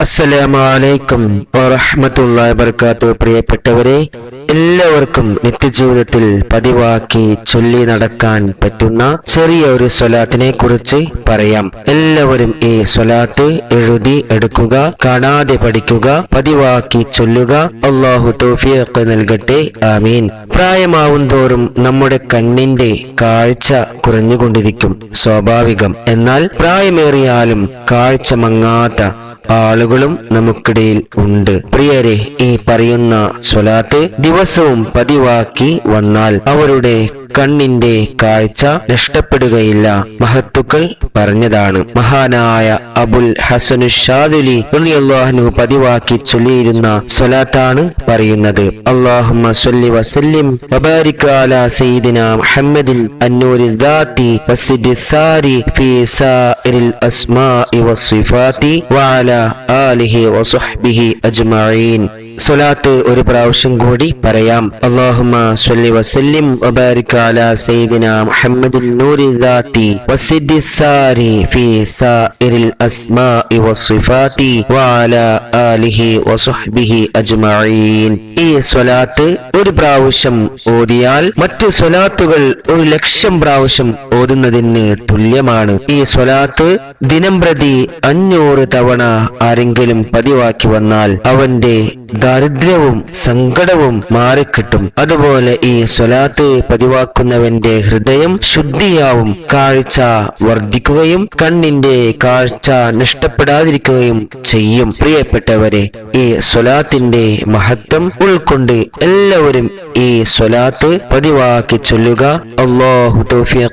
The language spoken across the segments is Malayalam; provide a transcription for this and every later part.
അസ്സലാമലൈക്കും വറഹമത്തുള്ള വർക്കാത്തു പ്രിയപ്പെട്ടവരെ എല്ലാവർക്കും നിത്യജീവിതത്തിൽ പതിവാക്കി ചൊല്ലി നടക്കാൻ പറ്റുന്ന ചെറിയ ഒരു സ്വലാത്തിനെ കുറിച്ച് പറയാം. എല്ലാവരും ഈ സ്വലാത്ത് എഴുതി എടുക്കുക കാണാതെ പഠിക്കുക പതിവാക്കി ചൊല്ലുക. അള്ളാഹു തോഫിയൊക്കെ നൽകട്ടെ ആമീൻ. പ്രായമാവും തോറും നമ്മുടെ കണ്ണിന്റെ കാഴ്ച കുറഞ്ഞുകൊണ്ടിരിക്കും സ്വാഭാവികം. എന്നാൽ പ്രായമേറിയാലും കാഴ്ച മങ്ങാത്ത ആളുകളും നമുക്കിടയിൽ ഉണ്ട്. പ്രിയരെ ഈ പറയുന്ന സ്വലാത്ത് ദിവസവും പതിവാക്കി വന്നാൽ അവരുടെ കണ്ണിന്റെ കാഴ്ച നഷ്ടപ്പെടുകയില്ല. മഹത്തുക്കൾ പറഞ്ഞതാണ്. മഹാനായ അബുൽ ഹസനു ഷാദുലി റളിയല്ലാഹു പതിവാക്കി ചൊല്ലിയിരുന്ന സ്വലാത്താണ് പറയുന്നത്. അല്ലാഹുമ്മ സ്വല്ലി വസല്ലിം വബാരിക അലാ മുഹമ്മദിൽ അന്നൂരിൽ അസ്മാഇ ആലിഹി അജ്മഈൻ. സ്വലാത്ത് ഒരു പ്രാവശ്യം കൂടി പറയാം. വബാരിക് അലാ മുഹമ്മദിൻ ഈ സ്വലാത്ത് ഒരു പ്രാവശ്യം ഓതിയാൽ മറ്റു സ്വലാത്തുകൾ ഒരു ലക്ഷം പ്രാവശ്യം ഓതുന്നതിന് തുല്യമാണ്. ഈ സ്വലാത്ത് ദിനം പ്രതി അഞ്ഞൂറ് തവണ ആരെങ്കിലും പതിവാക്കി വന്നാൽ അവന്റെ ദാരിദ്ര്യവും സങ്കടവും മാറിക്കിട്ടും. അതുപോലെ ഈ സ്വലാത്ത് പതിവാക്കുന്നവന്റെ ഹൃദയം ശുദ്ധിയാവും കാഴ്ച വർദ്ധിക്കുകയും കണ്ണിന്റെ കാഴ്ച നഷ്ടപ്പെടാതിരിക്കുകയും ചെയ്യും. പ്രിയപ്പെട്ടവരെ ഈ സ്വലാത്തിന്റെ മഹത്വം ഉൾക്കൊണ്ട് എല്ലാവരും ഈ സ്വലാത്ത് പതിവാക്കി ചൊല്ലുക. അള്ളാഹു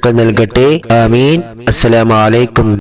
നൽകട്ടെ. ആമീൻ. അസ്സലാമു അലൈക്കും.